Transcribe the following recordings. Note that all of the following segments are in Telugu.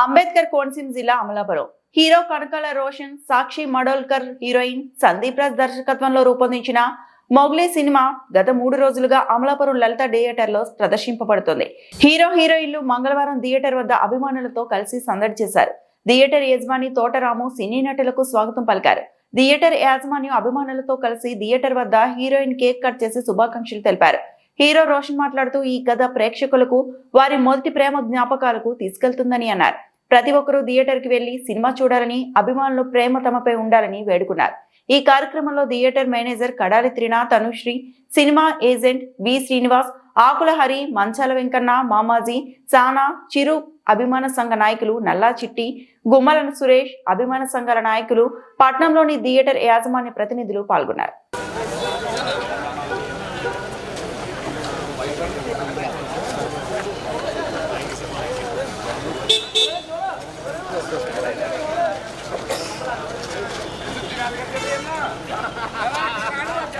అంబేద్కర్ కోనసీమ జిల్లా అమలాపురం. హీరో కనకాల రోషన్ సాక్షి మడోల్కర్ హీరోయిన్ సందీప్ రాజ్ దర్శకత్వంలో రూపొందించిన మొగ్లీ సినిమా గత మూడు రోజులుగా అమలాపురం లలిత థియేటర్లో ప్రదర్శింపబడుతుంది. హీరో హీరోయిన్లు మంగళవారం థియేటర్ వద్ద అభిమానులతో కలిసి సందడి చేశారు. థియేటర్ యజమాని తోటరాము సినీ నటులకు స్వాగతం పలికారు. థియేటర్ యాజమాన్యం అభిమానులతో కలిసి థియేటర్ వద్ద హీరోయిన్ కేక్ కట్ చేసి శుభాకాంక్షలు తెలిపారు. హీరో రోషన్ మాట్లాడుతూ ఈ కథ ప్రేక్షకులకు వారి మొదటి ప్రేమ జ్ఞాపకాలకు తీసుకెళ్తుందని అన్నారు. ప్రతి ఒక్కరూ థియేటర్కి వెళ్ళి సినిమా చూడాలని అభిమానులు ప్రేమ తమపై ఉండాలని వేడుకున్నారు. ఈ కార్యక్రమంలో theatre manager Kadali Trinath Anushri cinema agent V Srinivas Akula Hari Manchala Venkanna Mamaji Sana Chiru అభిమాన సంఘ నాయకులు నల్లా చిట్టి గుమ్మల సురేష్ అభిమాన సంఘాల నాయకులు పట్నంలోని థియేటర్ యాజమాన్య ప్రతినిధులు పాల్గొన్నారు.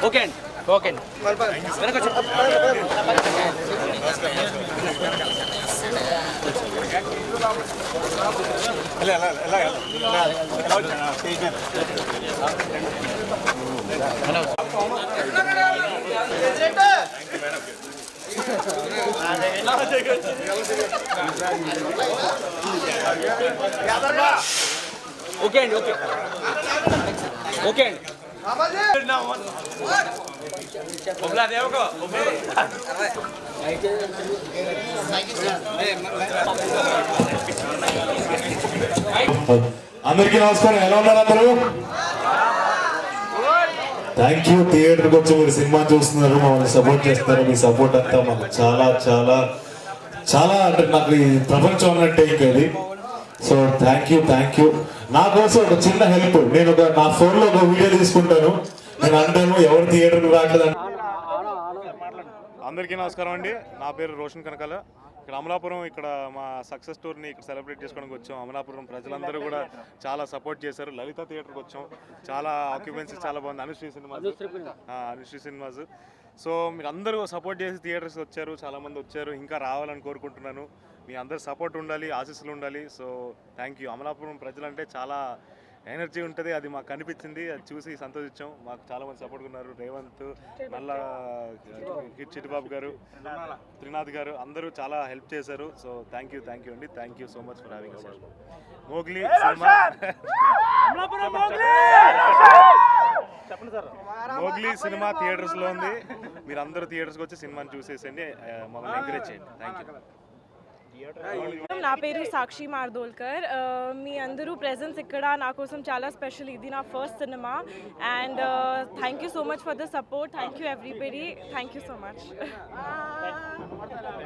ఓకే అండి. ఓకే అండి. వెనకొచ్చు ఓకే అండి ఓకే. ఓకే అండి. అందరికీ నమస్కారం. ఎలా ఉన్నారు అందరూ? థ్యాంక్ యూ థియేటర్కి వచ్చి మీరు సినిమా చూస్తున్నారు మమ్మల్ని సపోర్ట్ చేస్తారు మీ సపోర్ట్ అంతా మాకు చాలా చాలా చాలా అంటే నాకు ఈ ప్రపంచం అన్నట్టే ఇంకా ఇది. So thank you thank you నా కోసం ఒక చిన్న హెల్ప్ నేను ఒక నా ఫోన్లో ఒక వీడియో తీసుకుంటాను. నేను అంటాను ఎవరు థియేటర్కి రావట్లేదు అందరికీ నమస్కారం అండి. నా పేరు రోషన్ కనకాల. ఇక్కడ అమలాపురం ఇక్కడ మా సక్సెస్ టూర్ని ఇక్కడ సెలబ్రేట్ చేసుకోవడానికి వచ్చాం. అమలాపురం ప్రజలందరూ కూడా చాలా సపోర్ట్ చేశారు. లలిత థియేటర్కి వచ్చాం. చాలా ఆక్యుపెన్సీ చాలా బాగుంది. అనుశ్రీ సినిమాస్. ఆ, అనుశ్రీ సినిమాస్. సో మీరు అందరూ సపోర్ట్ చేసి థియేటర్స్కి వచ్చారు. చాలామంది వచ్చారు. ఇంకా రావాలని కోరుకుంటున్నాను. మీ అందరు సపోర్ట్ ఉండాలి ఆశీస్సులు ఉండాలి. సో థ్యాంక్ యూ అమలాపురం ప్రజలంటే చాలా ఎనర్జీ ఉంటుంది. అది మాకు కనిపించింది అది చూసి సంతోషించాం. మాకు చాలా మంది సపోర్ట్ ఉన్నారు. రేవంత్ నల్ల హిట్ చిట్టిబాబు గారు త్రినాథ్ గారు అందరూ చాలా హెల్ప్ చేశారు. So thank you thank you అండి. Thank you so much for having Mowgli cinema Mowgli! Cinema థియేటర్స్లో ఉంది. మీరు అందరూ థియేటర్స్కి వచ్చి సినిమాని చూసేసండి మమ్మల్ని ఎంకరేజ్ చేయండి. థ్యాంక్ యూ నా పేరు సాక్షి మార్దోల్కర్. Uh, మీ అందరూ ప్రెజెన్స్ ఇక్కడ నా కోసం చాలా స్పెషల్ ఇది నా first cinema and thank you so much for the support thank you everybody thank you so much